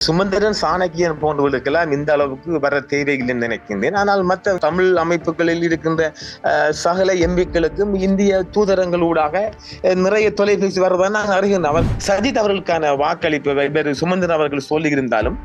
சுமந்திரன் சாணக்கியன் போன்றவர்களுக்கெல்லாம் இந்த அளவுக்கு வர தேவையில்லைன்னு நினைக்கின்றேன். ஆனால் மற்ற தமிழ் அமைப்புகளில் இருக்கின்ற அஹ், சகல எம்பிக்களுக்கும் இந்திய தூதரங்களூடாக நிறைய தொலைபேசி வருவதை நாங்கள் அறிகின்றோம் அவர் சஜித் அவர்களுக்கான வாக்களிப்பு வெவ்வேறு சுமந்திரன் அவர்கள் சொல்லியிருந்தாலும்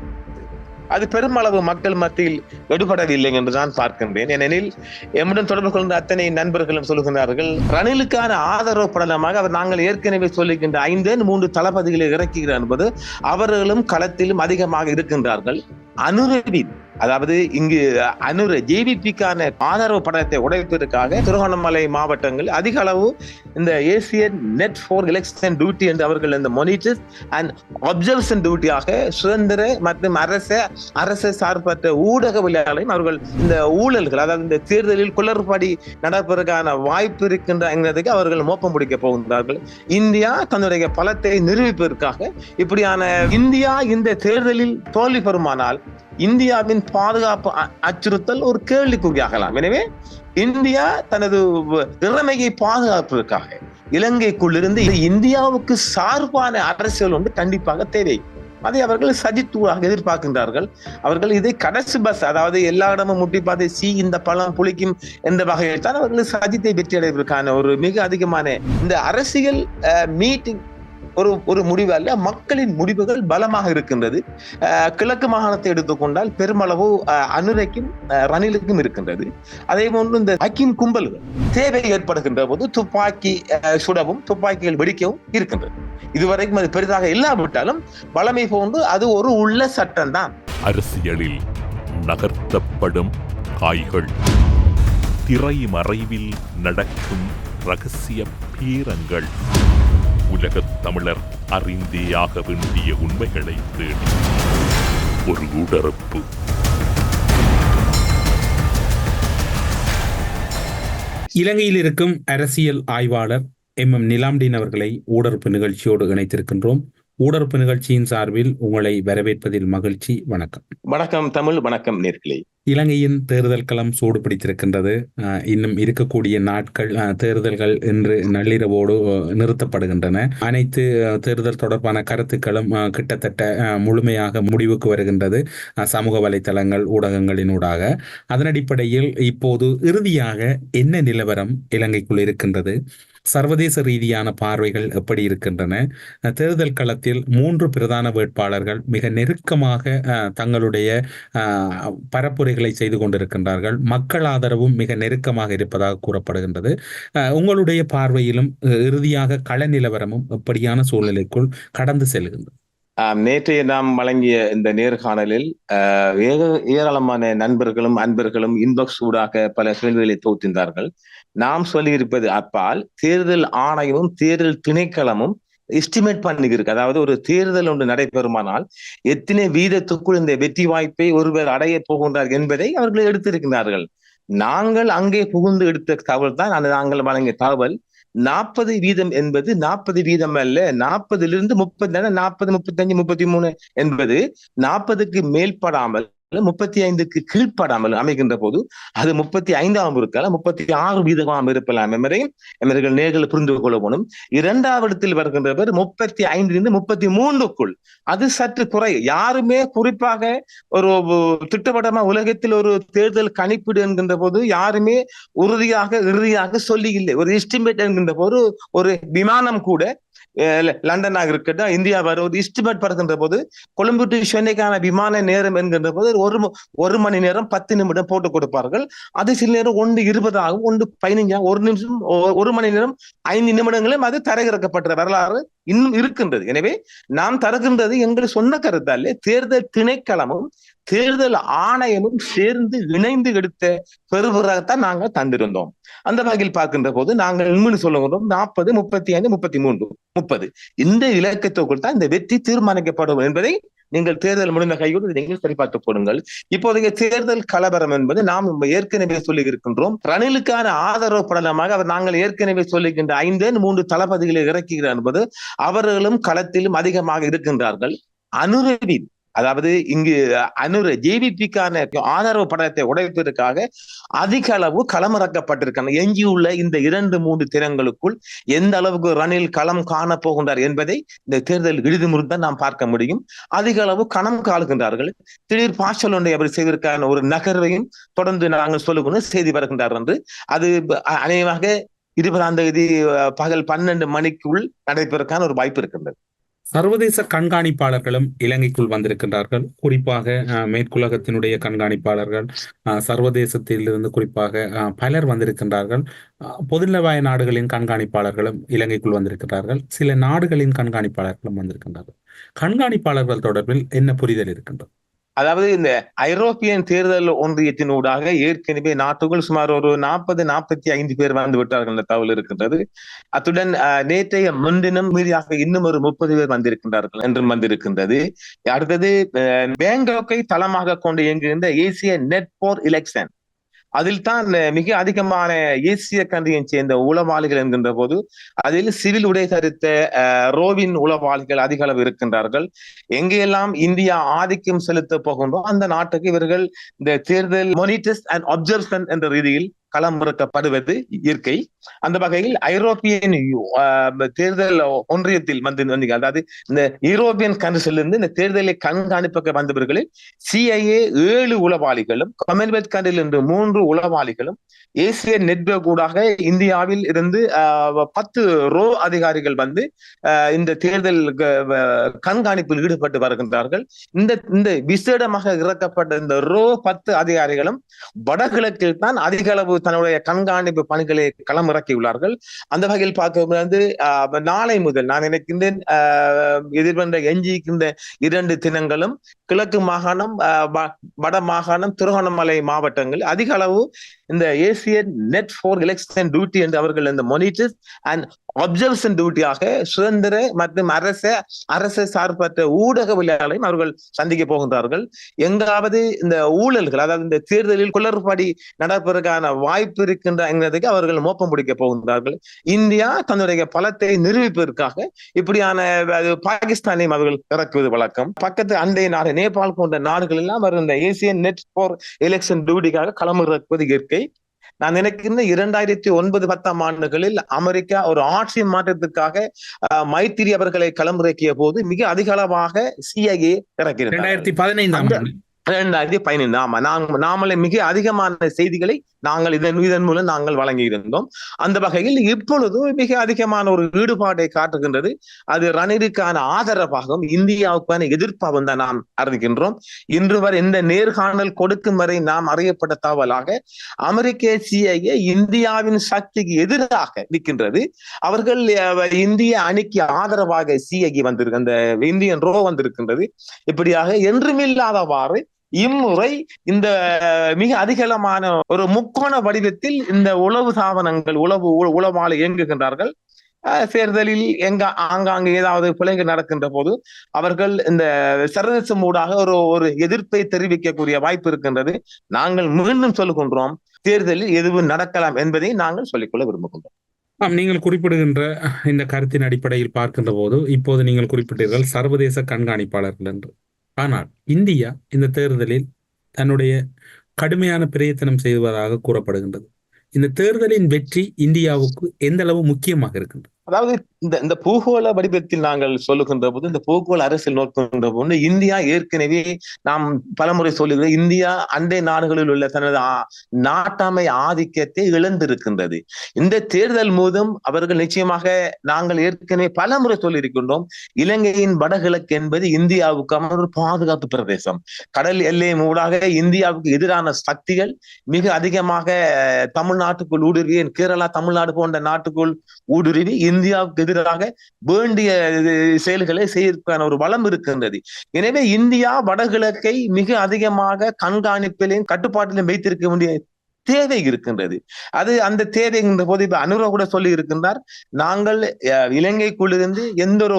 அது பெருமளவு மக்கள் மத்தியில் எடுபடவில்லை என்று நான் பார்க்கின்றேன். ஏனெனில் எம்முடன் தொடர்பு கொண்ட அத்தனை நண்பர்களும் சொல்லுகிறார்கள் ரணிலுக்கான ஆதரவு படலமாக அவர் நாங்கள் ஏற்கனவே சொல்லுகின்ற ஐந்தே மூன்று தளபதிகளை இறக்குகிறார் என்பது அவர்களும் களத்திலும் அதிகமாக இருக்கின்றார்கள். அனுரவின் அதாவது இங்கு அனுர ஜேவிபிக்கான ஆதரவு படத்தை உடைப்பதற்காக திருகோணமலை மாவட்டங்கள் அதிக அளவு இந்த Asian net for election duty என்று அவர்கள் இந்த மொனிட்டர் அண்ட் அப்சர்வேஷன் டியூட்டியாக சுதந்திர மற்றும் அரச அரசு சார்பற்ற ஊடகவியலாளரையும் அவர்கள் இந்த ஊழல்கள் அதாவது இந்த தேர்தலில் குளறுபடி நடப்பதற்கான வாய்ப்பு இருக்கின்ற என்கிறதுக்கு அவர்கள் மோப்பம் முடிக்க போகின்றார்கள். இந்தியா தன்னுடைய பலத்தை நிரூபிப்பதற்காக இப்படியான இந்தியா இந்த தேர்தலில் தோல்வி பெறுமானால் இந்தியாவின் பாதுகாப்பு அச்சுறுத்தல் ஒரு கேள்விக்குறியாகலாம். எனவே இந்தியா தனது திறமையை பாதுகாப்பதற்காக இலங்கைக்குள்ளிருந்து இந்தியாவுக்கு சார்பான அரசியல் ஒன்று கண்டிப்பாக தேவை. அதை அவர்கள் சஜித்துவாக எதிர்பார்க்கின்றார்கள். அவர்கள் இதை கடைசி பஸ் அதாவது எல்லா இடமும் முட்டி பார்த்து சி இந்த பழம் புளிக்கும் என்ற வகையில் தான் அவர்கள் சஜித்தை வெற்றி அடைவதற்கான ஒரு மிக அதிகமான இந்த அரசியல் மீட்டிங் ஒரு ஒரு முடிவு அல்ல மக்களின் முடிவுகள் பலமாக இருக்கின்றது. கிழக்கு மாகாணத்தை எடுத்துக்கொண்டால் பெருமளவு அனுரைக்கும் ரணிலுக்கும் இருக்கின்றது. அதே போன்று இந்த ஹக்கிம் கும்பல்கள் தேவை ஏற்படுகின்ற போது துப்பாக்கி சுடவும் துப்பாக்கிகள் வெடிக்கவும் இருக்கின்றது. இதுவரைக்கும் அது பெரிதாக இல்லாவிட்டாலும் வளமை போன்று அது ஒரு உள்ள சட்டம் தான் அரசியலில் நகர்த்தப்படும் காய்கள் திரை மறைவில் நடக்கும் ரகசிய பீரங்கள். உலகத் தமிழர் அறிந்தேயாக வேண்டிய உண்மைகளை தேடி. ஒரு உடறுப்பு இலங்கையில் இருக்கும் அரசியல் ஆய்வாளர் எம் எம் நிலாம்டீன் அவர்களை ஊடறுப்பு நிகழ்ச்சியோடு இணைத்திருக்கின்றோம். ஊடறுப்பு நிகழ்ச்சியின் சார்பில் உங்களை வரவேற்பதில் மகிழ்ச்சி. வணக்கம். வணக்கம் தமிழ் வணக்கம் நேர்களே. இலங்கையின் தேர்தல் களம் சூடு பிடித்திருக்கின்றது. இன்னும் இருக்கக்கூடிய நாட்கள் தேர்தல்கள் இன்று நள்ளிரவோடு நிறுத்தப்படுகின்றன. அனைத்து தேர்தல் தொடர்பான கருத்துக்களும் கிட்டத்தட்ட முழுமையாக முடிவுக்கு வருகின்றது. அஹ், சமூக வலைத்தளங்கள் ஊடகங்களினூடாக அதன் அடிப்படையில் இப்போது இறுதியாக என்ன நிலவரம் இலங்கைக்குள் இருக்கின்றது? சர்வதேச ரீதியான பார்வைகள் எப்படி இருக்கின்றன? தேர்தல் களத்தில் மூன்று பிரதான வேட்பாளர்கள் மிக நெருக்கமாக அஹ், தங்களுடைய அஹ், பரப்புரைகளை செய்து கொண்டிருக்கின்றார்கள். மக்கள் ஆதரவும் மிக நெருக்கமாக இருப்பதாக கூறப்படுகின்றது. அஹ், உங்களுடைய பார்வையிலும் இறுதியாக கள நிலவரமும் எப்படியான சூழ்நிலைக்குள் கடந்து செல்கின்றது? நேற்றைய நாம் வழங்கிய இந்த நேர்காணலில் ஏக- ஏராளமான நண்பர்களும் அன்பர்களும் இன்பாக்ஸ் ஊடாக பல கேள்விகளை தோற்றிருந்தார்கள் நாம் சொல்லியிருப்பது அப்பால் தேர்தல் ஆணையமும் தேர்தல் திணைக்களமும் எஸ்டிமேட் பண்ணுகிறது அதாவது ஒரு தேர்தல் ஒன்று நடைபெறுமானால் எத்தனை வீதத்துக்குள் இந்த வெற்றி வாய்ப்பை ஒருவர் அடைய போகின்றார் என்பதை அவர்கள் எடுத்திருக்கிறார்கள் நாங்கள் அங்கே புகுந்து எடுத்த தகவல் தான் அந்த நாங்கள் வழங்கிய தகவல். நாற்பது வீதம் என்பது நாற்பது வீதம் அல்ல நாற்பதிலிருந்து முப்பது நாற்பது முப்பத்தஞ்சு முப்பத்தி மூணு என்பது நாற்பதுக்கு மேல்படாமல் முப்பத்தி ஐந்துக்கு கீழ்ப்படாமல் அமைகின்ற போது அது முப்பத்தி ஐந்தாம் இருக்கலாம் முப்பத்தி ஆறு வீதமாக இருக்கலாம் என்பதை எமர்கள் நேர்கள் புரிந்து கொள்ள இரண்டாவது இடத்தில் வருகின்றவர் முப்பத்தி ஐந்திலிருந்து முப்பத்தி மூன்றுக்குள் அது சற்று குறை. யாருமே குறிப்பாக ஒரு திட்டவட்டமா உலகத்தில் ஒரு தேர்தல் கணிப்பீடு என்கின்ற போது யாருமே உறுதியாக இறுதியாக சொல்லி இல்லை ஒரு எஸ்டிமேட் என்கின்ற போது ஒரு விமானம் கூட லண்டனாக இருக்கட்டும் இந்தியா வருவது இஸ்டிமேட் படுகின்ற போது கொழும்பு டு சென்னைக்கான விமான நேரம் என்கின்ற போது ஒரு ஒரு மணி நேரம் பத்து நிமிடம் போட்டு கொடுப்பார்கள். அது சில நேரம் ஒன்று இருபது ஆகும் ஒன்று பதினைஞ்சாகும் ஒரு நிமிஷம் ஒரு மணி நேரம் ஐந்து நிமிடங்களும் அது தரையிறக்கப்பட்ட வரலாறு. இன்னும் இருக்கின்றது. எனவே நாம் தருகின்றது என்று சொன்ன கருத்தாலே தேர்தல் திணைக்களமும் தேர்தல் ஆணையமும் சேர்ந்து இணைந்து எடுத்த பெறுவராகத்தான் நாங்கள் தந்திருந்தோம். அந்த வகையில் பார்க்கின்ற போது நாங்கள் இன்னும் சொல்லுகிறோம் நாற்பது முப்பத்தி ஐந்து முப்பத்தி மூன்று முப்பது. இந்த இலக்கத்துக்குள் தான் இந்த வெற்றி தீர்மானிக்கப்படும் என்பதை நீங்கள் தேர்தல் முடிந்த கையோடு நீங்கள் சரிபார்த்து போடுங்கள் இப்போதைய தேர்தல் கலவரம் என்பது நாம் ஏற்கனவே சொல்லி இருக்கின்றோம் ரணிலுக்கான ஆதரவு படலமாக அவர் நாங்கள் ஏற்கனவே சொல்லுகின்ற ஐந்து மூன்று தளபதிகளை இறக்குகிறார் என்பது அவர்களும் களத்திலும் அதிகமாக இருக்கின்றார்கள். அனுரவின் அதாவது இங்கு அனுர ஜேவிபிக்கான ஆதரவு படத்தை உடைப்பதற்காக அதிக அளவு களமிறக்கப்பட்டிருக்காங்க எஞ்சியுள்ள இந்த இரண்டு மூன்று தினங்களுக்குள் எந்த அளவுக்கு ரணில் களம் காண போகின்றார் என்பதை இந்த தேர்தல் இறுதி முறை நாம் பார்க்க முடியும். அதிக அளவு கணம் காணுகின்றார்கள் திடீர் பாய்ச்சல் ஒன்றை அவர் செய்வதற்கான ஒரு நகர்வையும் தொடர்ந்து நாங்கள் சொல்லுகணும் செய்தி வருகின்றார் என்று. அது அநேகமாக இருபதாம் தேதி பகல் பன்னெண்டு மணிக்குள் நடைபெறக்கான ஒரு வாய்ப்பு இருக்கின்றது. சர்வதேச கண்காணிப்பாளர்களும் இலங்கைக்குள் வந்திருக்கின்றார்கள். குறிப்பாக மேற்குலகத்தினுடைய கண்காணிப்பாளர்கள் சர்வதேசத்திலிருந்து குறிப்பாக அஹ், பலர் வந்திருக்கின்றார்கள். அஹ், பொதுநலவாய நாடுகளின் கண்காணிப்பாளர்களும் இலங்கைக்குள் வந்திருக்கிறார்கள் சில நாடுகளின் கண்காணிப்பாளர்களும் வந்திருக்கின்றார்கள். கண்காணிப்பாளர்கள் தொடர்பில் என்ன புரிதல் இருக்கின்றது? அதாவது இந்த ஐரோப்பியன் தேர்தல் ஒன்றியத்தினூடாக ஏற்கனவே நாட்டுக்குள் சுமார் ஒரு நாற்பது நாற்பத்தி ஐந்து பேர் வந்து விட்டார்கள் என்ற தகவல் இருக்கின்றது. அத்துடன் நேற்றைய முன்தினம் மீதியாக இன்னும் ஒரு முப்பது பேர் வந்திருக்கின்றார்கள் என்றும் வந்திருக்கின்றது. அடுத்தது பேங்காக்கை தளமாக கொண்டு இயங்குகின்ற ஏசிய நெட் போர் எலெக்ஷன். அதில் தான் மிக அதிகமான ஏசிய கண்ட்ரியை சேர்ந்த உளவாளிகள் என்கின்ற போது அதில் சிவில் உடை தரித்த அஹ், ரோவின் உளவாளிகள் அதிக அளவு இருக்கின்றார்கள். எங்கெல்லாம் இந்தியா ஆதிக்கம் செலுத்த போகின்றோ அந்த நாட்டுக்கு இவர்கள் இந்த தேர்தல் மானிட்டர்ஸ் அண்ட் அப்சர்வன் என்ற ரீதியில் களமிறக்கப்படுவது இயற்கை. அந்த வகையில் ஐரோப்பியன் தேர்தல் ஒன்றியத்தில் வந்து வந்தீங்க. அதாவது இந்த யூரோப்பியன் கண்ட்ரிஸ்ல இருந்து இந்த தேர்தலை கண்காணிப்புக்கு வந்தவர்களில் சிஐஏ ஏழு உளவாளிகளும் கமன்வெல்த் கண்ட்ரில் இருந்து மூன்று உளவாளிகளும் ஏசிய நெட்வொர்க் ஊடாக இந்தியாவில் இருந்து பத்து ரோ அதிகாரிகள் வந்து இந்த தேர்தல் கண்காணிப்பில் ஈடுபட்டு வருகின்றார்கள். இந்த இந்த விசேடமாக இறக்கப்பட்ட இந்த ரோ பத்து அதிகாரிகளும் வடகிழக்கில் தான் அதிக அளவு தன்னுடைய கண்காணிப்பு பணிகளை களமிறக்கியுள்ளார்கள். அந்த வகையில் பார்க்கும்போது ஆஹ், நாளை முதல் நான் நினைக்கின்றேன் ஆஹ், எதிர்வந்த எஞ்சிக்கின்ற இரண்டு தினங்களும் கிழக்கு மாகாணம் ஆஹ், வ- வட மாகாணம் திருகோணமலை மாவட்டங்கள் அதிக அளவு இந்த Asian net for election duty என்று அவர்கள் இந்த மொனிட்டர்ஸ் அண்ட் அப்சர்வேஷன் டியூட்டியாக சுதந்திர மற்றும் அரச அரசு சார்பற்ற ஊடகவியலாளரையும் அவர்கள் சந்திக்க போகின்றார்கள். எங்காவது இந்த ஊழல்கள் அதாவது இந்த தேர்தலில் குளறுபடி நடப்பதற்கான வாய்ப்பு இருக்கின்றதுக்கு அவர்கள் மோப்பம் பிடிக்க போகின்றார்கள். இந்தியா தன்னுடைய பலத்தை நிரூபிப்பதற்காக இப்படியான பாகிஸ்தானையும் அவர்கள் இறக்குவது வழக்கம். பக்கத்து அண்டை நாடு நேபாள் போன்ற நாடுகள் எல்லாம் அவர் இந்த ஏசியன் நெட் ஃபார் எலெக்ஷன் டியூட்டிக்காக களமிறக்குவது இயற்கை. நான் நினைக்கின்ற இரண்டாயிரத்தி ஒன்பது பத்தாம் ஆண்டுகளில் அமெரிக்கா ஒரு ஆட்சி மாற்றத்துக்காக மைத்திரி அவர்களை களமிறக்கிய போது மிக அதிக அளவாக சிஐஏ இறக்கியிருந்தார் இரண்டாயிரத்தி பதினைந்தாம் இரண்டாயிரத்தி பதினைந்து ஆமா. நாம் நாமளே மிக அதிகமான செய்திகளை நாங்கள் இதன் இதன் மூலம் நாங்கள் வழங்கி இருந்தோம் அந்த வகையில் இப்பொழுது மிக அதிகமான ஒரு ஈடுபாட்டை காட்டுகின்றது. அது ரணிலுக்கான ஆதரவாகவும் இந்தியாவுக்கான எதிர்ப்பாகவும் தான் நாம் அறிவிக்கின்றோம் இன்று வரை இந்த நேர்காணல் கொடுக்கும் வரை நாம் அறியப்பட்ட தகவலாக அமெரிக்க சிஐஏ இந்தியாவின் சக்திக்கு எதிராக நிற்கின்றது. அவர்கள் இந்திய அணிக்கு ஆதரவாக சிஐஏ வந்திருக்கு அந்த இந்தியன் ரோ வந்திருக்கின்றது. இப்படியாக என்றுமில்லாதவாறு இம்முறை இந்த மிக அதிகளமான ஒரு முக்கோண வடிவத்தில் இந்த உளவு சாதனங்கள் உளவு உ- இயங்குகின்றார்கள். தேர்தலில் எங்க ஆங்காங்கு ஏதாவது பிள்ளைகள் நடக்கின்ற போது அவர்கள் இந்த சர்வதேசம் ஊடாக ஒரு ஒரு எதிர்ப்பை தெரிவிக்கக்கூடிய வாய்ப்பு இருக்கின்றது. நாங்கள் மீண்டும் சொல்லுகின்றோம் தேர்தலில் எதுவும் நடக்கலாம் என்பதை நாங்கள் சொல்லிக்கொள்ள விரும்புகின்றோம். ஆம் நீங்கள் குறிப்பிடுகின்ற இந்த கருத்தின் அடிப்படையில் பார்க்கின்ற போது இப்போது நீங்கள் குறிப்பிட்டீர்கள் சர்வதேச கண்காணிப்பாளர்கள் என்று. ஆனால் இந்தியா இந்த தேர்தலில் தன்னுடைய கடுமையான பிரயத்தனம் செய்வதாக கூறப்படுகின்றது. இந்த தேர்தலின் வெற்றி இந்தியாவுக்கு எந்த அளவு முக்கியமாக இருக்கின்றது? அதாவது இந்த இந்த பூகோள வடிவத்தில் நாங்கள் சொல்லுகின்ற போது இந்த பூகோள அரசியல் நோக்குகின்ற போது இந்தியா ஏற்கனவே நாம் பலமுறை சொல்லுகிற இந்தியா அண்டை நாடுகளில் உள்ள தனது நாட்டாமை ஆதிக்கத்தை இழந்திருக்கின்றது. இந்த தேர்தல் மூலம் அவர்கள் நிச்சயமாக நாங்கள் ஏற்கனவே பலமுறை சொல்லியிருக்கின்றோம் இலங்கையின் வடகிழக்கு என்பது இந்தியாவுக்கான ஒரு பாதுகாப்பு பிரதேசம். கடல் எல்லை மூடாக இந்தியாவுக்கு எதிரான சக்திகள் மிக அதிகமாக தமிழ்நாட்டுக்குள் ஊடுருவி கேரளா தமிழ்நாடு போன்ற நாட்டுக்குள் ஊடுருவி இந்தியாவுக்கு எதிர் எதிராக வேண்டிய செயல்களை செய்வதற்கான ஒரு வளம் இருக்கின்றது. எனவே இந்தியா வடகிழக்கை மிக அதிகமாக கண்காணிப்பிலையும் கட்டுப்பாட்டிலும் வைத்திருக்க வேண்டிய தேவை இருக்கின்றது. அது அந்த தேவைங்கிற போது இப்ப அனுரா கூட சொல்லி இருக்கின்றார். நாங்கள் அஹ், இலங்கைக்குள்ளிருந்து எந்த ஒரு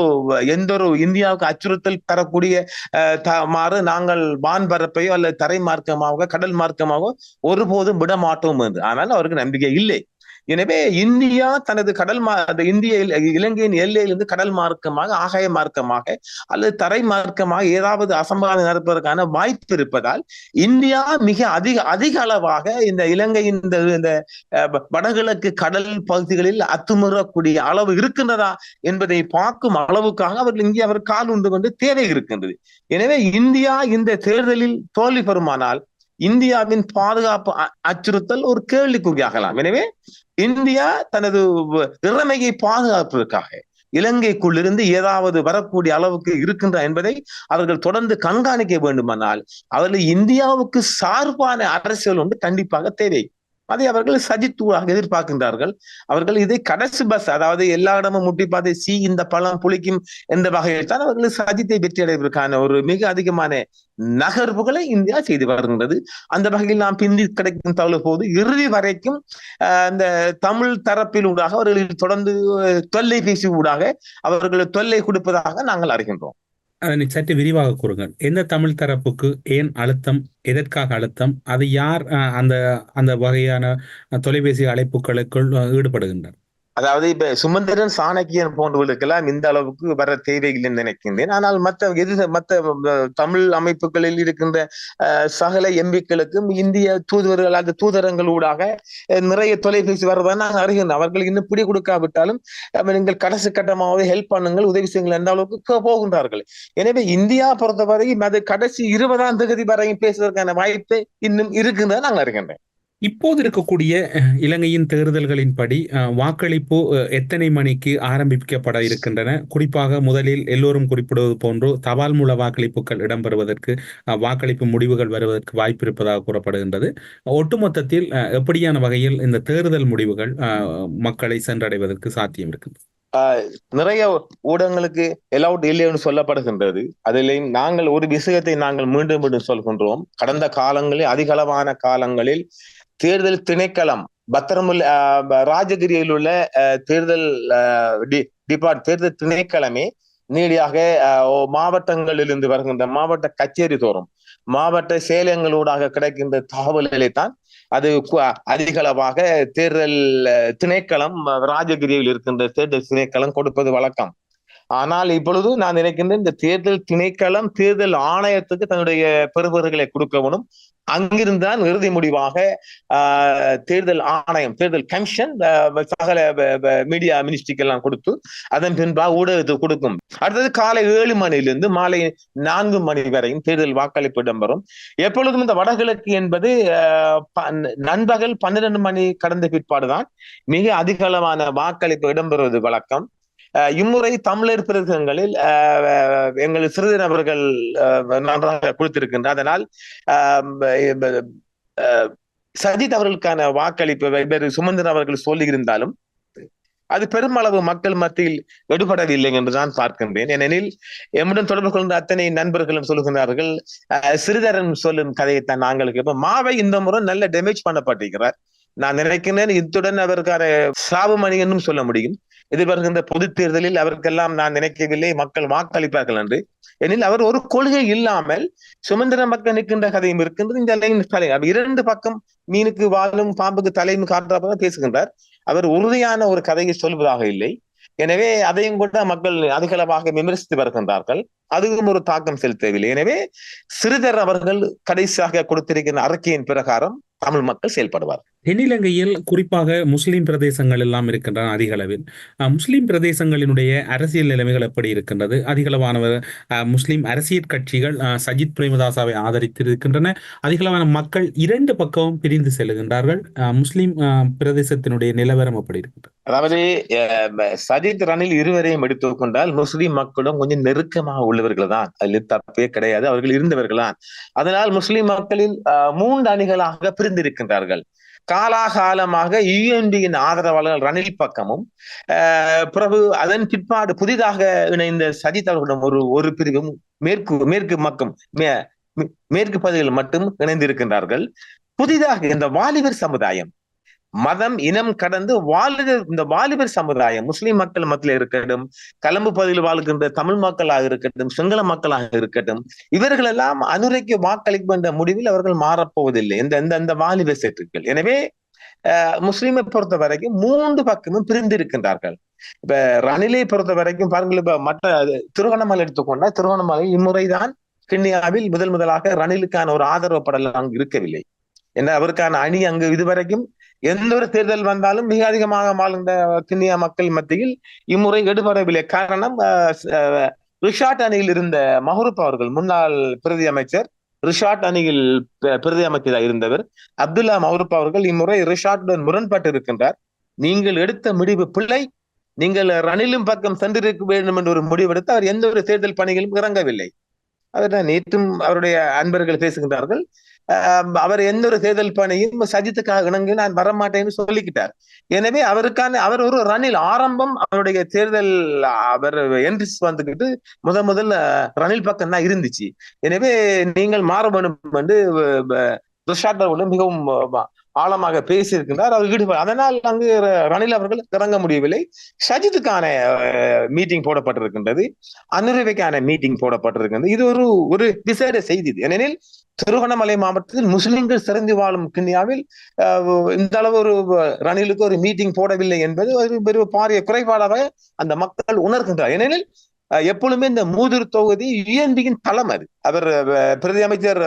எந்த ஒரு இந்தியாவுக்கு அச்சுறுத்தல் தரக்கூடிய அஹ், த- மாறு நாங்கள் வான் பரப்பையோ அல்லது தரை மார்க்கமாக கடல் மார்க்கமாக ஒருபோதும் விட மாட்டோம் என்று. ஆனால் அவருக்கு நம்பிக்கை இல்லை. எனவே இந்தியா தனது கடல் மா இந்திய இலங்கையின் எல்லையிலிருந்து கடல் மார்க்கமாக ஆகாய மார்க்கமாக அல்லது தரை மார்க்கமாக ஏதாவது அசம்பாவிதம் நடப்பதற்கான வாய்ப்பு இருப்பதால் இந்தியா மிக அதிக அதிக அளவாக இந்த இலங்கையின் இந்த இந்த அஹ், வடகிழக்கு கடல் பகுதிகளில் அத்துமுறக்கூடிய அளவு இருக்கின்றதா என்பதை பார்க்கும் அளவுக்காக அவர்கள் இங்கே அவர் கால் உண்டு கொண்டு தேவை இருக்கின்றது. எனவே இந்தியா இந்த தேர்தலில் தோல்வி பெறுமானால் இந்தியாவின் பாதுகாப்பு அச்சுறுத்தல் ஒரு கேள்விக்குறியாகலாம். எனவே இந்தியா தனது திறமையை பாதுகாப்பதற்காக இலங்கைக்குள்ளிருந்து ஏதாவது வரக்கூடிய அளவுக்கு இருக்கின்ற என்பதை அவர்கள் தொடர்ந்து கண்காணிக்க வேண்டுமானால் அவர்கள் இந்தியாவுக்கு சார்பான அரசியல் ஒன்று கண்டிப்பாக தேவை. அதை அவர்கள் சஜித் ஊடாக எதிர்பார்க்கின்றார்கள். அவர்கள் இதை கடைசி பஸ் அதாவது எல்லா இடமும் முட்டி பார்த்து சி இந்த பழம் புளிக்கும் என்ற வகையில் தான் அவர்கள் சஜித்தை வெற்றி அடைவதற்கான ஒரு மிக அதிகமான நகர்வுகளை இந்தியா செய்து வருகின்றது. அந்த வகையில் நாம் பிந்தி கிடைக்கும் தவறு போது இறுதி வரைக்கும் ஆஹ், அந்த தமிழ் தரப்பில் ஊடாக அவர்கள் தொடர்ந்து தொல்லை பேசி ஊடாக அவர்கள் தொல்லை கொடுப்பதாக நாங்கள் அறிகின்றோம். அதனை சற்று விரிவாக கூறுங்கள். எந்த தமிழ் தரப்புக்கு ஏன் அழுத்தம் எதற்காக அழுத்தம் அது யார் அஹ், அந்த அந்த வகையான தொலைபேசி அழைப்புகளுக்குள் ஈடுபடுகின்றனர் அதாவது இப்ப சுமந்திரன் சாணக்கியன் போன்றவர்களுக்கெல்லாம் இந்த அளவுக்கு வர தேவையில்லைன்னு நினைக்கின்றேன். ஆனால் மற்ற எது மற்ற தமிழ் அமைப்புகளில் இருக்கின்ற அஹ், சகல எம்பிக்களுக்கும் இந்திய தூதுவர்கள் அந்த தூதரங்கள் ஊடாக நிறைய தொலைபேசி வருவதை நாங்கள் அறிகின்றோம் அவர்கள் இன்னும் பிடி கொடுக்காவிட்டாலும் நீங்கள் கடைசி கட்டமாவது ஹெல்ப் பண்ணுங்கள் உதவி செய்யுங்கள் என்ற அளவுக்கு போகின்றார்கள். எனவே இந்தியா பொறுத்தவரை அது கடைசி இருபதாம் தேதி வரையும் பேசுவதற்கான வாய்ப்பு இன்னும் இருக்குன்றதை நாங்கள் அறிகின்றேன். இப்போது இருக்கக்கூடிய அஹ், இலங்கையின் தேர்தல்களின்படி அஹ், வாக்களிப்பு அஹ், எத்தனை மணிக்கு ஆரம்பிக்கப்பட இருக்கின்றன? குறிப்பாக முதலில் எல்லோரும் குறிப்பிடுவது போன்று தபால் மூல வாக்களிப்புகள் இடம்பெறுவதற்கு அஹ், வாக்களிப்பு முடிவுகள் வருவதற்கு வாய்ப்பு இருப்பதாக கூறப்படுகின்றது. ஒட்டுமொத்தத்தில் அஹ், எப்படியான வகையில் இந்த தேர்தல் முடிவுகள் அஹ், மக்களை சென்றடைவதற்கு சாத்தியம் இருக்குது? நிறைய ஊடகங்களுக்கு எலவுட் இல்லைன்னு சொல்லப்படுகின்றது. அதில் நாங்கள் ஒரு விஷயத்தை நாங்கள் மீண்டும் மீண்டும் சொல்கின்றோம். கடந்த காலங்களில் அதிகளவான காலங்களில் தேர்தல் திணைக்களம் பத்திரமுல் ராஜகிரியில் உள்ள அஹ், தேர்தல் டிபார்ட் தேர்தல் திணைக்களமே நீடியாக மாவட்டங்களிலிருந்து வருகின்ற மாவட்ட கச்சேரி தோறும் மாவட்ட சேலங்களூடாக கிடைக்கின்ற தகவல்களை தான் அது அதிகளவாக தேர்தல் திணைக்களம் ராஜகிரியில் இருக்கின்ற தேர்தல் திணைக்களம் கொடுப்பது வழக்கம். ஆனால் இப்பொழுது நான் நினைக்கின்றேன் இந்த தேர்தல் திணைக்களம் தேர்தல் ஆணையத்துக்கு தன்னுடைய பெறுபவர்களை கொடுக்கவும் அங்கிருந்தான் இறுதி முடிவாக ஆஹ், தேர்தல் ஆணையம் தேர்தல் கமிஷன் சகல மீடியா மினிஸ்ட்ரிக்கு எல்லாம் கொடுத்து அதன் பின்பாக ஊடகத்துக்கு கொடுக்கும். அடுத்தது காலை ஏழு மணியிலிருந்து மாலை நான்கு மணி வரையும் தேர்தல் வாக்களிப்பு இடம்பெறும். எப்பொழுதும் இந்த வடகிழக்கு என்பது ஆஹ், ப- நண்பகல் பன்னிரண்டு மணி கடந்த பிற்பாடுதான் மிக அதிகளவான வாக்களிப்பு இடம்பெறுவது வழக்கம். இம்முறை தமிழர் பிரதேசங்களில் எங்கள் சிறிதர் நபர்கள் நன்றாக கொடுத்திருக்கின்ற அதனால் அஹ், சஜித் அவர்களுக்கான வாக்களிப்பு வெவ்வேறு சுமந்திரன் அவர்கள் சொல்லியிருந்தாலும் அது பெருமளவு மக்கள் மத்தியில் எடுபடவில்லை என்று நான் பார்க்கின்றேன். ஏனெனில் எம்முடன் தொடர்பு கொண்ட அத்தனை நண்பர்களும் சொல்லுகிறார்கள் அஹ், சிறிதரன் சொல்லும் கதையைத்தான் நாங்கள் கேட்போம். மாவை இந்த முறை நல்ல டேமேஜ் பண்ணப்பட்டிருக்கிறார். நான் நினைக்கிறேன் இத்துடன் அவருக்கான சாபமணி என்றும் சொல்ல முடியும். எதிர்வருகின்ற பொது தேர்தலில் அவருக்கெல்லாம் நான் நினைக்கவில்லை. மக்கள் வாக்களிப்பார்கள் என்று. எனில் அவர் ஒரு கொள்கை இல்லாமல் சுமந்திர மக்கள் நிற்கின்ற கதையும் இருக்கின்றது. இந்த லைன் ஸ்டாலின் அவர் இரண்டு பக்கம் மீனுக்கு வாழும் பாம்புக்கு தலையும் காட்டுறப்ப பேசுகின்றார். அவர் உறுதியான ஒரு கதையை சொல்வதாக இல்லை. எனவே அதையும் கூட மக்கள் அதிகளவாக விமர்சித்து வருகின்றார்கள். அதுவும் ஒரு தாக்கம் செலுத்தவில்லை. எனவே சிறிதர் அவர்கள் கடைசியாக கொடுத்திருக்கிற அறிக்கையின் பிரகாரம் தமிழ் மக்கள் செயல்படுவார் தென்னிலங்கையில் குறிப்பாக முஸ்லீம் பிரதேசங்கள் எல்லாம் இருக்கின்றன அதிக அளவில் பிரதேசங்களினுடைய அரசியல் நிலைமைகள் எப்படி இருக்கின்றது? அதிகளவானவர் முஸ்லீம் முஸ்லிம் அரசியல் கட்சிகள் அஹ், சஜித் பிரேமதாசாவை ஆதரித்திருக்கின்றன. அதிகளவான மக்கள் இரண்டு பக்கமும் பிரிந்து செல்கின்றார்கள். அஹ், பிரதேசத்தினுடைய நிலவரம் எப்படி இருக்கின்றது? அதாவது அஹ், சஜித் ரணில் இருவரையும் எடுத்துக்கொண்டால் முஸ்லிம் மக்களும் கொஞ்சம் நெருக்கமாக உள்ளவர்கள் தான். அதில் தப்பே கிடையாது. அவர்கள் இருந்தவர்கள் தான். அதனால் முஸ்லிம் மக்களில் அஹ், மூன்று அணிகளாக பிரிந்திருக்கின்றார்கள். காலாகாலமாக யுஎன்பியின் ஆதரவாளர்கள் ரணில் பக்கமும் பிறகு அதன் பிற்பாடு புதிதாக இணைந்த சஜித் அவர்களிடம் ஒரு ஒரு பிரிவும் மேற்கு மேற்கு மக்கம் மே- மே- மேற்கு பகுதியில் மட்டும் இணைந்திருக்கின்றார்கள். புதிதாக இந்த வாலிபர் சமுதாயம் மதம் இனம் கடந்து வாலிபர் இந்த வாலிபர் சமுதாயம் முஸ்லிம் மக்கள் மத்தியில் இருக்கட்டும் கலம்பு பகுதியில் வாழ்கின்ற தமிழ் மக்களாக இருக்கட்டும் சிங்கள மக்களாக இருக்கட்டும் இவர்கள் எல்லாம் அனுரைக்கு வாக்களிக்கும் என்ற முடிவில் அவர்கள் மாறப்போவதில்லை. இந்த இந்த இந்த வாலிபர் சேற்றுக்கள். எனவே முஸ்லீமை பொறுத்த வரைக்கும் மூன்று பக்கமும் பிரிந்து இருக்கின்றார்கள் இப்ப ரணிலை பொறுத்த வரைக்கும் பாருங்கள் இப்ப மற்ற திருவண்ணாமலை எடுத்துக்கொண்டா திருவண்ணாமலை இம்முறைதான் கிண்ணியாவில் முதல் முதலாக ரணிலுக்கான ஒரு ஆதரவு படல் அங்கு இருக்கவில்லை. ஏன்னா அவருக்கான அணி அங்கு இதுவரைக்கும் எந்த ஒரு தேர்தல் வந்தாலும் மிக அதிகமாக வாழ்ந்த கிண்ணியா மக்கள் மத்தியில் இம்முறை எடுபடவில்லை. காரணம் ரிஷாட் அணியில் இருந்த மஹரூப் அவர்கள் முன்னாள் பிரதி அமைச்சர் ரிஷாட் அணியில் பிரதி அமைச்சராக இருந்தவர் அப்துல்லா மஹரூப் அவர்கள் இம்முறை ரிஷாட்டுடன் முரண்பட்டு இருக்கின்றார். நீங்கள் எடுத்த முடிவு பிள்ளை நீங்கள் ரணிலும் பக்கம் சென்றிருக்க வேண்டும் என்ற ஒரு முடிவெடுத்து அவர் எந்த ஒரு தேர்தல் பணிகளும் இறங்கவில்லை. அவர் நேற்றும் அவருடைய அன்பர்கள் பேசுகின்றார்கள். அவர் எந்த ஒரு தேர்தல் பணியும் சஜித்துக்காக இணங்கி நான் வரமாட்டேன்னு சொல்லிக்கிட்டார். எனவே அவருக்கான அவர் ஒரு ரணில் ஆரம்பம் அவருடைய தேர்தல் அவர் என்ட்ரிஸ் வந்துகிட்டு முத முதல்ல ரணில் பக்கம் தான் இருந்துச்சு. எனவே நீங்கள் மாறுபடும் வந்து என்று ரிஷாட் மிகவும் ஆழமாக பேசியிருக்கின்றார். அவர் ஈடுபட அதனால் அங்கு ர- ரணில் அவர்கள் இறங்க முடியவில்லை. சஜித்துக்கான மீட்டிங் போடப்பட்டிருக்கின்றது. அனுரவைக்கான மீட்டிங் போடப்பட்டிருக்கின்றது. இது ஒரு ஒரு விசேட செய்தி ஏனெனில் திருகோணமலை மாவட்டத்தில் முஸ்லிம்கள் சிறந்து வாழும் கிண்ணியாவில் அஹ், இந்த அளவு ஒரு ரணிலுக்கு ஒரு மீட்டிங் போடவில்லை என்பது ஒரு பெரிய பாரிய குறைபாடாக அந்த மக்கள் உணர்கின்றார். ஏனெனில் அஹ், எப்பொழுதுமே இந்த மூதூர் தொகுதி யுஎன்பியின் தளம் அது. அவர் பிரதி அமைச்சர்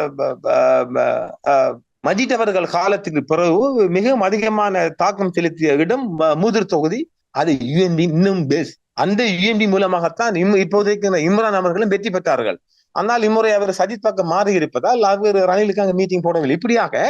மஜித் அவர்கள் காலத்துக்கு பிறகு மிகவும் அதிகமான தாக்கம் செலுத்திய இடம் மூதூர் தொகுதி. அது யுஎன்பி இன்னும் பேஸ் அந்த யுஎன்பி மூலமாகத்தான் இம் இப்போதைக்கு இந்த இம்ரான் அவர்களும் வெற்றி பெற்றார்கள். ஆனால் இம்முறை அவர் சஜித் பக்கம் மாறி இருப்பதால் அவர் ரணிலுக்கு அங்கே மீட்டிங் போடவில்லை. இப்படியாக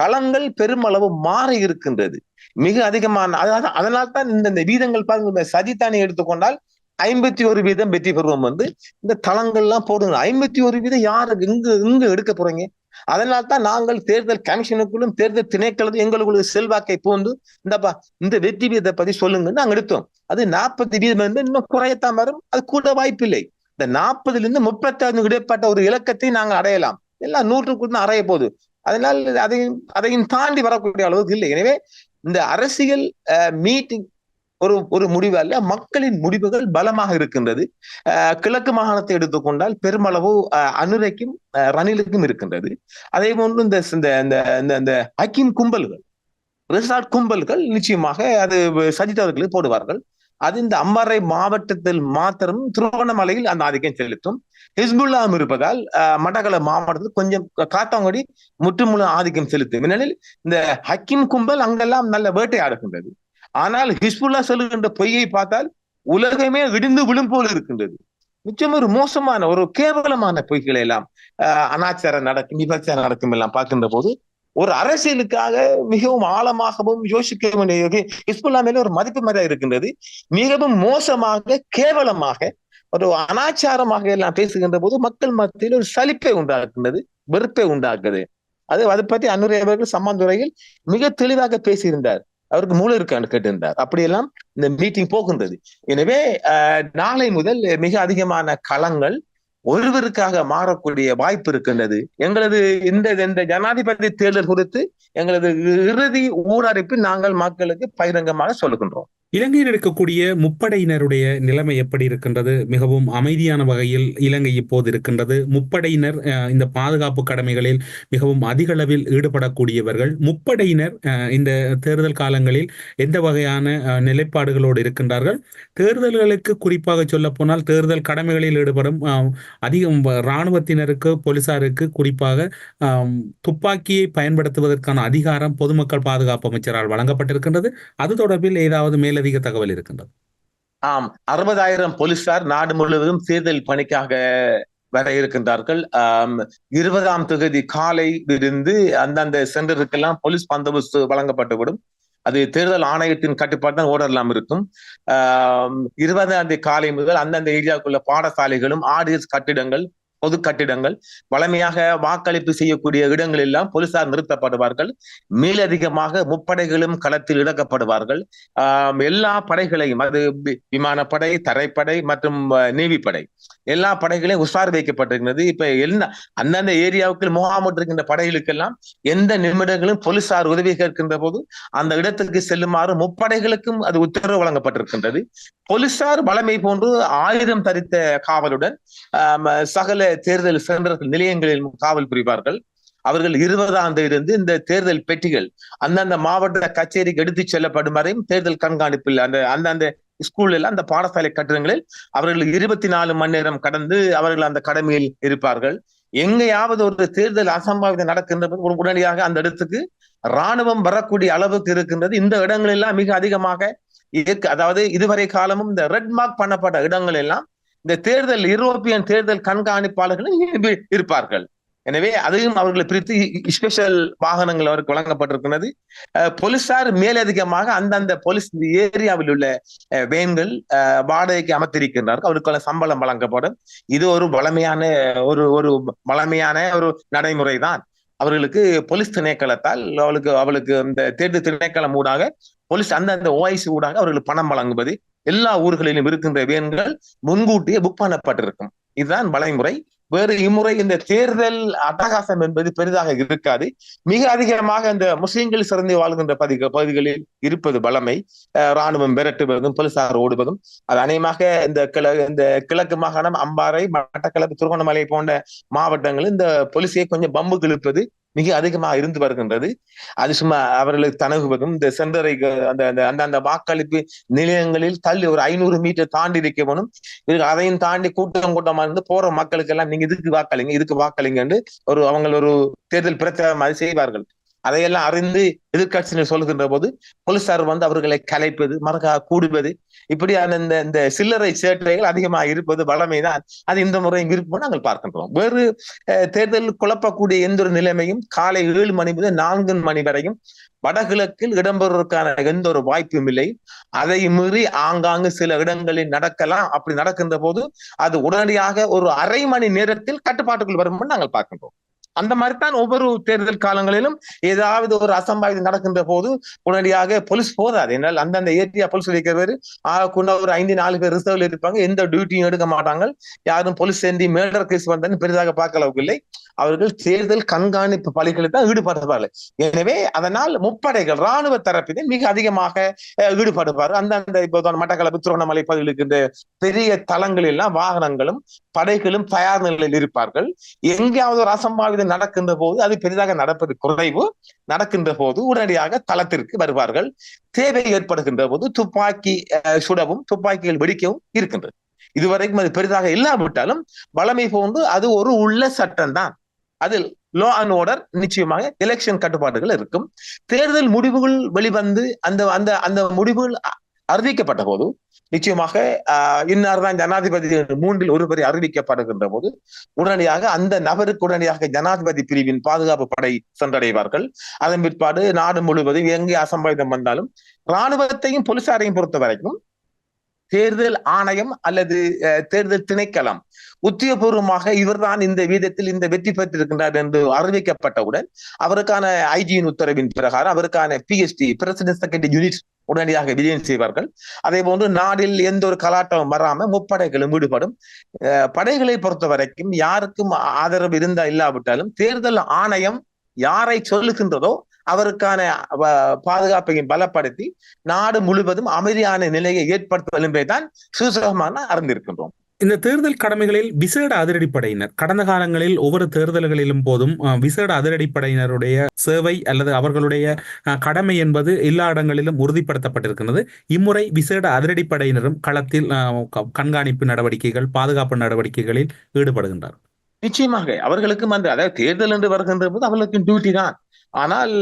களங்கள் பெருமளவு மாறி இருக்கின்றது. மிக அதிகமான அதாவது அதனால் தான் இந்த வீதங்கள் பாருங்க இந்த சஜித் அணி எடுத்துக்கொண்டால் ஐம்பத்தி ஒரு வீதம் வெற்றி பெறுவோம் வந்து இந்த தளங்கள்லாம் போடுங்க. ஐம்பத்தி ஒரு வீதம் யாரு இங்கு இங்கு எடுக்க போறீங்க? அதனால தான் நாங்கள் தேர்தல் கமிஷனுக்குள்ளும் தேர்தல் திணைக்களத்தில் எங்களுக்குள்ள செல்வாக்கை போந்து இந்தப்பா இந்த வெற்றி வீதத்தை பத்தி சொல்லுங்கன்னு நாங்க எடுத்தோம். அது நாற்பத்தி வீதம் வந்து இன்னும் குறையத்தான் வரும். அது கூட வாய்ப்பில்லை. இந்த நாற்பதுல இருந்து முப்பத்தஞ்சு இடைப்பட்ட ஒரு இலக்கத்தை நாங்கள் அடையலாம். எல்லாம் நூற்றுக்குள்ள அறைய போகுது. அதனால் அதையும் அதையும் தாண்டி வரக்கூடிய அளவுக்கு இல்லை. எனவே இந்த அரசியல் மீட்டிங் ஒரு ஒரு முடிவு அல்ல மக்களின் முடிவுகள் பலமாக இருக்கின்றது. கிழக்கு மாகாணத்தை எடுத்துக்கொண்டால் பெருமளவு அஹ், அனுரைக்கும் ரணிலுக்கும் இருக்கின்றது. அதே போன்று இந்த இந்த இந்த இந்த- ஹக்கீம் கும்பல்கள் ரிசார்ட் கும்பல்கள் நிச்சயமாக அது சஜித் அவர்களுக்கு போடுவார்கள். அது இந்த அம்மறை மாவட்டத்தில் மாத்திரம் திருவண்ணாமலையில் அந்த ஆதிக்கம் செலுத்தும். ஹிஸ்புல்லாம் இருப்பதால் அஹ், மட்டக்கள மாவட்டத்தில் கொஞ்சம் காத்தாங்குடி முற்றுமுழு ஆதிக்கம் செலுத்தும். ஏனெனில் இந்த ஹக்கீம் கும்பல் அங்கெல்லாம் நல்ல வேட்டையாடுகின்றது. ஆனால் ஹிஸ்புல்லா சொல்லுகின்ற பொய்யை பார்த்தால் உலகமே விடிந்து விழும் போல் இருக்கின்றது. நிச்சயம் ஒரு மோசமான ஒரு கேவலமான பொய்களை எல்லாம் அஹ், அனாச்சாரம் நடக்கும் விபச்சாரம் நடக்கும் எல்லாம் பார்க்கின்ற போது ஒரு அரசியலுக்காக மிகவும் ஆழமாகவும் யோசிக்க வேண்டிய ஹிஸ்புல்லா மேல ஒரு மதிப்பு மரியாதை இருக்கின்றது. மிகவும் மோசமாக கேவலமாக ஒரு அனாச்சாரமாக எல்லாம் பேசுகின்ற போது மக்கள் மத்தியில் ஒரு சலிப்பை உண்டாக்குகின்றது வெறுப்பை உண்டாக்குது. அது அதை பற்றி அன்னுரை அவர்கள் சம்மாந்துறையில் மிக தெளிவாக பேசியிருந்தார். அவருக்கு மூளை இருக்கான்னு கேட்டிருந்தார். அப்படியெல்லாம் இந்த மீட்டிங் போகின்றது. எனவே நாளை முதல் மிக அதிகமான களங்கள் ஒருவருக்காக மாறக்கூடிய வாய்ப்பு இருக்கின்றது. எங்களது இந்த இந்த ஜனாதிபதி தேர்தல் குறித்து எங்களது இறுதி ஊடறிப்பு நாங்கள் மக்களுக்கு பகிரங்கமாக சொல்லுகின்றோம். இலங்கையில் இருக்கக்கூடிய முப்படையினருடைய நிலைமை எப்படி இருக்கின்றது? மிகவும் அமைதியான வகையில் இலங்கை இப்போது இருக்கின்றது. முப்படையினர் இந்த பாதுகாப்பு கடமைகளில் மிகவும் அதிக அளவில் ஈடுபடக்கூடியவர்கள். முப்படையினர் இந்த தேர்தல் காலங்களில் எந்த வகையான நிலைப்பாடுகளோடு இருக்கின்றார்கள்? தேர்தல்களுக்கு குறிப்பாக சொல்ல போனால் தேர்தல் கடமைகளில் ஈடுபடும் அதிகம் இராணுவத்தினருக்கு போலீசாருக்கு குறிப்பாக துப்பாக்கியை பயன்படுத்துவதற்கான அதிகாரம் பொதுமக்கள் பாதுகாப்பு அமைச்சரால் வழங்கப்பட்டிருக்கின்றது. அது தொடர்பில் ஏதாவது மேலதிக தகவல் இருக்கின்றது. ஆம். அறுபதாயிரம் போலீசார் நாடு முழுவதும் தேர்தல் பணிக்காக வர இருக்கின்றார்கள். இருபதாம் தொகுதி காலை இருந்து அந்தந்த சென்டருக்கெல்லாம் போலீஸ் பந்தோபஸ்து வழங்கப்பட்டுவிடும். அது தேர்தல் ஆணையத்தின் கட்டுப்பாடு தான் ஓடலாம் இருக்கும் இருபதாம் தேதி காலை முதல் அந்தந்த ஏரியாவுக்குள்ள பாடசாலைகளும் ஆடியன்ஸ் கட்டிடங்கள் பொது கட்டிடங்கள் வளமையாக வாக்களிப்பு செய்யக்கூடிய இடங்கள் எல்லாம் போலீசார் நிறுத்தப்படுவார்கள். மேலதிகமாக முப்படைகளும் களத்தில் இறக்கப்படுவார்கள். எல்லா படைகளையும் அது விமானப்படை தரைப்படை மற்றும் நேவிப்படை எல்லா படைகளையும் உஷார் வைக்கப்பட்டிருக்கிறது. இப்ப என்ன அந்தந்த ஏரியாவுக்கு முகாமிட்டிருக்கின்ற படைகளுக்கெல்லாம் எந்த நிமிடங்களும் போலீசார் உதவி கேட்கின்ற போது அந்த இடத்துக்கு செல்லுமாறு முப்படைகளுக்கும் அது உத்தரவு வழங்கப்பட்டிருக்கின்றது. போலீசார் வளமை போன்று ஆயுதம் தரித்த காவலுடன் சகல தேர்தல் சென்ற நிலையங்களில் காவல் புரிவார்கள். அவர்கள் இருபதாம் தேதி இந்த தேர்தல் பெட்டிகள் அந்தந்த மாவட்ட கச்சேரிக்கு எடுத்துச் செல்லப்படும் வரையும் தேர்தல் கண்காணிப்பில் அந்த அந்தந்த ஸ்கூலில் அந்த பாடசாலை கட்டிடங்களில் அவர்கள் இருபத்தி நாலு மணி நேரம் கடந்து அவர்கள் அந்த கடமையில் இருப்பார்கள். எங்கேயாவது ஒரு தேர்தல் அசம்பாவிதம் நடக்கின்ற உடனடியாக அந்த இடத்துக்கு இராணுவம் வரக்கூடிய அளவுக்கு இருக்கின்றது. இந்த இடங்கள் எல்லாம் மிக அதிகமாக இயற்கை அதாவது இதுவரை காலமும் இந்த ரெட் மார்க் பண்ணப்பட்ட இடங்கள் எல்லாம் இந்த தேர்தல் யூரோப்பியன் தேர்தல் கண்காணிப்பாளர்கள் இருப்பார்கள். எனவே அதையும் அவர்களை பிரித்து ஸ்பெஷல் வாகனங்கள் அவருக்கு வழங்கப்பட்டிருக்கிறது. போலீசார் மேலதிகமாக அந்தந்த போலீஸ் ஏரியாவில் உள்ள அஹ், வேன்கள் அஹ், வாடகைக்கு அமர்த்திருக்கின்றார்கள் அவருக்கான சம்பளம் வழங்கப்படும். இது ஒரு வளமையான ஒரு ஒரு வளமையான ஒரு நடைமுறை தான் அவர்களுக்கு போலீஸ் திணைக்களத்தால் அவளுக்கு அவளுக்கு இந்த தேர்தல் திணைக்களம் ஊடாக போலீஸ் அந்தந்த ஓஐசி ஊடாக அவர்களுக்கு பணம் வழங்குவது எல்லா ஊர்களிலும் இருக்கின்ற வேன்கள் முன்கூட்டியே புக் பண்ணப்பட்டிருக்கும். இதுதான் வலைமுறை வேறு இம்முறை இந்த தேர்தல் அட்டகாசம் என்பது பெரிதாக இருக்காது. மிக அதிகமாக இந்த முஸ்லிம்கள் சிறந்து வாழ்கின்ற பதி பகுதிகளில் இருப்பது பலமை அஹ் ராணுவம் விரட்டுவதும் போலீசார் ஓடுவதும். அது அநேகமாக இந்த கிழ இந்த கிழக்கு மாகாணம் அம்பாறை மட்டக்களப்பு திருகோணமலை போன்ற மாவட்டங்களில் இந்த போலீஸை கொஞ்சம் பம்பு கிழிப்பது மிக அதிகமாக இருந்து வருகின்றது. அது சும்மா அவர்களுக்கு தனகுவதும் இந்த சென்றரை அந்த அந்த அந்த அந்த வாக்களிப்பு நிலையங்களில் தள்ளி ஒரு ஐநூறு மீட்டர் தாண்டி இருக்கவனும் இதுக்கு அதையும் தாண்டி கூட்டம் கூட்டமா இருந்து போற மக்களுக்கு எல்லாம் நீங்க இதுக்கு வாக்களிங்க இதுக்கு வாக்களிங்கன்னு ஒரு அவங்க ஒரு தேர்தல் பிரச்சாரம் மாதிரி செய்வார்கள். அதையெல்லாம் அறிந்து எதிர்கட்சியினர் சொல்லுகின்ற போது போலீசார் வந்து அவர்களை கலைப்பது மறக்கா கூடுவது. இப்படியான இந்த இந்த சில்லறை சேட்டைகள் அதிகமாக இருப்பது வளமைதான். அது இந்த முறையும் இருப்போம் நாங்கள் பார்க்கின்றோம். வேறு தேர்தல் குழப்பக்கூடிய எந்த ஒரு நிலைமையும் காலை ஏழு மணி முதல் நான்கு மணி வரையும் வடகிழக்கில் இடம்பெறுவதற்கான எந்த ஒரு வாய்ப்பும் இல்லை. அதை மீறி ஆங்காங்கு சில இடங்களில் நடக்கலாம். அப்படி நடக்கின்ற போது அது உடனடியாக ஒரு அரை மணி நேரத்தில் கட்டுப்பாட்டுக்குள் வரும் நாங்கள் பார்க்கின்றோம். அந்த மாதிரி தான் ஒவ்வொரு தேர்தல் காலங்களிலும் ஏதாவது ஒரு அசம்பாவிதம் நடக்கின்ற போது உடனடியாக போலீஸ் போதாது. என்னால் அந்தந்த ஏரியா போலீஸ் இருக்கிறவர் ஆகக்குள்ள ஒரு ஐந்து நாலு பேர் ரிசர்வ்ல இருப்பாங்க. எந்த டியூட்டியும் எடுக்க மாட்டாங்க. யாரும் போலீஸ் சேர்ந்து மேடர் கேஸ் வந்தேன்னு பெரிதாக பார்க்க அளவுக்கு இல்லை அவர்கள் தேர்தல் கண்காணிப்பு பணிகளில் தான் ஈடுபடுவார்கள். எனவே அதனால் முப்படைகள் ராணுவ தரப்பினர் மிக அதிகமாக அஹ், ஈடுபடுவார் அந்தந்த இப்போ மட்டக்களப்பு திருவண்ணாமலை பகுதியில் இருக்கின்ற பெரிய தளங்களில் எல்லாம் வாகனங்களும் படைகளும் தயார் நிலையில் இருப்பார்கள். எங்கேயாவது ஒரு அசம்பாவிதம் நடக்கின்ற போது அது பெரிதாக நடப்பது குறைவு. நடக்கின்ற போது உடனடியாக தளத்திற்கு வருவார்கள். தேவை ஏற்படுகின்ற போது துப்பாக்கி அஹ், சுடவும் துப்பாக்கிகள் வெடிக்கவும் இருக்கின்றது. இதுவரைக்கும் அது பெரிதாக இல்லாவிட்டாலும் வளமை போன்று அது ஒரு உள்ள சட்டம் தான் அதில் லோ அண்ட் ஆர்டர் நிச்சயமாக எலெக்ஷன் கட்டுப்பாடுகள் இருக்கும். தேர்தல் முடிவுகள் வெளிவந்து அந்த அந்த அந்த முடிவுகள் அறிவிக்கப்பட்ட போது நிச்சயமாக ஆஹ் இன்னார் தான் ஜனாதிபதி மூன்றில் ஒருவரை அறிவிக்கப்படுகின்ற போது உடனடியாக அந்த நபருக்கு உடனடியாக ஜனாதிபதி பிரிவின் பாதுகாப்பு படை சென்றடைவார்கள். அதன் பிற்பாடு நாடு முழுவதும் எங்கே அசம்பாவிதம் வந்தாலும் ராணுவத்தையும் போலீசாரையும் பொறுத்த வரைக்கும் தேர்தல் ஆணையம் அல்லது அஹ், தேர்தல் திணைக்களம் உத்தியபூர்வமாக இவர்தான் இந்த வீதத்தில் இந்த வெற்றி பெற்றிருக்கின்றார் என்று அறிவிக்கப்பட்டவுடன் அவருக்கான ஐஜியின் உத்தரவின் பிரகாரம் அவருக்கான பிஎஸ்டி பிரசிடென்ட் செக்ரட்டரி யூனிட் உடனடியாக விஜயம் செய்வார்கள். அதே போன்று நாடில் எந்த ஒரு கலாட்டமும் வராம முப்படைகளும் ஈடுபடும் அஹ், படைகளை பொறுத்த வரைக்கும் யாருக்கும் ஆதரவு இருந்தா இல்லாவிட்டாலும் தேர்தல் ஆணையம் யாரை சொல்லுகின்றதோ அவருக்கான பாதுகாப்பையும் பலப்படுத்தி நாடு முழுவதும் அமைதியான நிலையை ஏற்படுத்தும் என்பதைதான் சுசகமான அறிந்திருக்கின்றோம். இந்த தேர்தல் கடமைகளில் விசேட அதிரடிப்படையினர். கடந்த காலங்களில் ஒவ்வொரு தேர்தல்களிலும் போதும் விசேட அதிரடிப்படையினருடைய சேவை அல்லது அவர்களுடைய அஹ், கடமை என்பது எல்லா இடங்களிலும் உறுதிப்படுத்தப்பட்டிருக்கிறது. இம்முறை விசேட அதிரடிப்படையினரும் களத்தில் கண்காணிப்பு நடவடிக்கைகள் பாதுகாப்பு நடவடிக்கைகளில் ஈடுபடுகின்றார் நிச்சயமாக அவர்களுக்கும் அந்த அதாவது தேர்தல் என்று வருகின்ற போது அவர்களுக்கு டியூட்டி தான். ஆனால்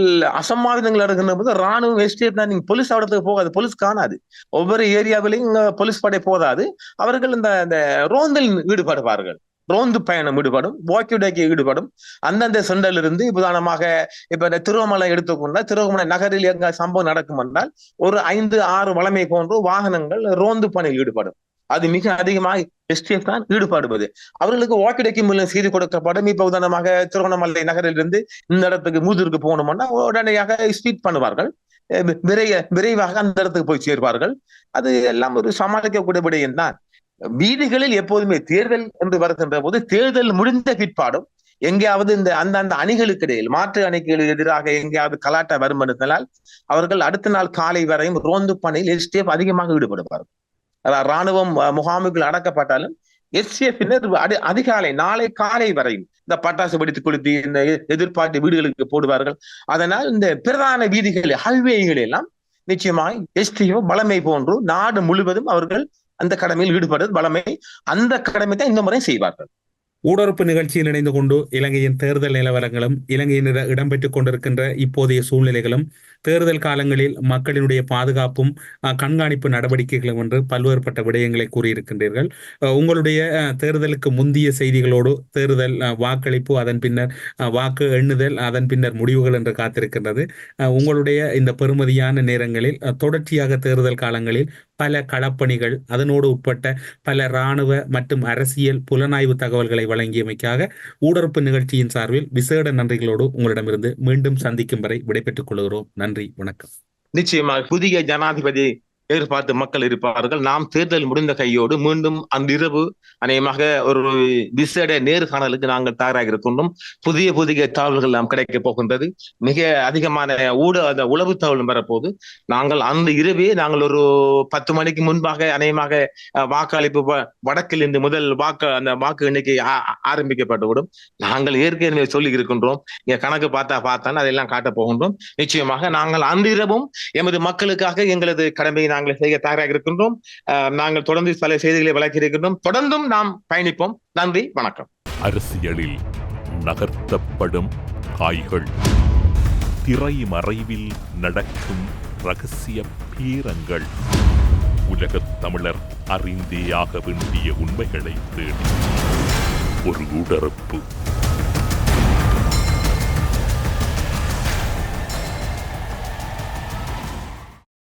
அசம்பாவிதங்கள் நடக்கின்ற போது ராணுவம் எஸ்டேட் தான் நீங்க போலீஸ் அவடத்துக்கு போகாது. போலீஸ் காணாது. ஒவ்வொரு ஏரியாவிலையும் போலீஸ் படை போதாது. அவர்கள் இந்த இந்த ரோந்தில் ஈடுபடுவார்கள். ரோந்து பயணம் ஈடுபடும் வாக்கியுடைக்கு ஈடுபடும். அந்தந்த சென்டரில் இருந்து உதாரணமாக இப்ப இந்த திருவமலை எடுத்துக்கொண்டால் திருவமலை நகரில் எங்க சம்பவம் நடக்கும் என்றால் ஒரு ஐந்து ஆறு வளமை போன்ற வாகனங்கள் ரோந்து பணியில் ஈடுபடும். அது மிக அதிகமாக எஸ்டிஎஃப் தான் ஈடுபாடுவது அவர்களுக்கு வாக்கிடைக்கு மூலம் செய்து கொடுக்கப்படும் இப்ப உதாரணமாக திருவண்ணாமலை நகரில் இருந்து இந்த இடத்துக்கு மூதூருக்கு போகணும்னா உடனடியாக ஸ்பீட் பண்ணுவார்கள். விரைய விரைவாக அந்த இடத்துக்கு போய் சேர்வார்கள். அது எல்லாம் ஒரு சமாளிக்கக்கூடிய விடயம் தான். வீதிகளில் எப்போதுமே தேர்தல் என்று வருகின்ற போது தேர்தல் முடிந்த பிற்பாடும் எங்கேயாவது இந்த அந்தந்த அணிகளுக்கு இடையில் மாற்று அணிகளுக்கு எதிராக எங்கேயாவது கலாட்டா வரும் என்பதனால் அவர்கள் அடுத்த நாள் காலை வரையும் ரோந்து பணியில் எஸ்டிஎஃப் அதிகமாக ஈடுபடுவார்கள். ராணுவம் அஹ், முகாமுகள் அடக்கப்பட்டாலும் எஸ்எஃபினர் அதிகாலை நாளை காலை வரையும் இந்த பட்டாசு வெடித்து கொளுத்தி இந்த எதிர்பார்த்து வீடுகளுக்கு போடுவார்கள். அதனால் இந்த பிரதான வீதிகளில் ஹல்வேகள் எல்லாம் நிச்சயமாக எஸ்டிஓ பலமை போன்று நாடு முழுவதும் அவர்கள் அந்த கடமையில் ஈடுபடுவது பலமை அந்த கடமை தான் இந்த முறை செய்வார்கள். ஊடறுப்பு நிகழ்ச்சியில் இணைந்து கொண்டு இலங்கையின் தேர்தல் நிலவரங்களும் இலங்கையின் இடம்பெற்றுக் கொண்டிருக்கின்ற இப்போதைய சூழ்நிலைகளும் தேர்தல் காலங்களில் மக்களினுடைய பாதுகாப்பும் கண்காணிப்பு நடவடிக்கைகளும் என்று பல்வேறுபட்ட விடயங்களை கூறியிருக்கின்றீர்கள். உங்களுடைய தேர்தலுக்கு முந்தைய செய்திகளோடு தேர்தல் வாக்களிப்பு அதன் பின்னர் வாக்கு எண்ணுதல் அதன் பின்னர் முடிவுகள் என்று காத்திருக்கின்றது. உங்களுடைய இந்த பெறுமதியான நேரங்களில் தொடர்ச்சியாக தேர்தல் காலங்களில் பல களப்பணிகள் அதனோடு உட்பட்ட பல இராணுவ மற்றும் அரசியல் புலனாய்வு தகவல்களை வழங்கியமைக்காக ஊடறுப்பு நிகழ்ச்சியின் சார்பில் விசேட நன்றிகளோடு உங்களிடமிருந்து மீண்டும் சந்திக்கும் வரை விடைபெற்றுக் கொள்கிறோம். நன்றி வணக்கம். நிச்சயமாக புதிய ஜனாதிபதி எதிர்பார்த்து மக்கள் இருப்பார்கள். நாம் தேர்தல் முடிந்த கையோடு மீண்டும் அந்த இரவு அநேகமாக ஒரு விசேட நேர்காணலுக்கு நாங்கள் தயாராக இருக்கின்றோம். புதிய புதிய தகவல்கள் நாம் கிடைக்க போகின்றது. மிக அதிகமான ஊட அந்த உளவு தகவலும் வரப்போது நாங்கள் அந்த இரவே நாங்கள் ஒரு பத்து மணிக்கு முன்பாக அநேகமாக வாக்களிப்பு வ- வடக்கில் இருந்து முதல் வாக்கு அந்த வாக்கு எண்ணிக்கை ஆ- ஆரம்பிக்கப்பட்டுவிடும் நாங்கள் ஏற்கனவே சொல்லி இருக்கின்றோம். இங்க கணக்கு பார்த்தா பார்த்தான் அதெல்லாம் காட்டப் போகின்றோம். நிச்சயமாக நாங்கள் அந்த இரவும் எமது மக்களுக்காக எங்களது கடமையை நாங்கள் செய்ய தயாராக இருக்கின்றோம். நாங்கள் தொடர்ந்து பல செய்திகளை வழங்கி இருக்கின்றோம். தொடர்ந்தும் நாம் பயணிப்போம். நன்றி வணக்கம். அரசியலில் நகர்த்தப்படும் காய்கள். திரை மறைவில் நடக்கும் ரகசிய பீரங்கள். உலகத் தமிழர் அறிந்தே ஆக வேண்டிய உண்மைகளை தேடி. ஒரு உடறுப்பு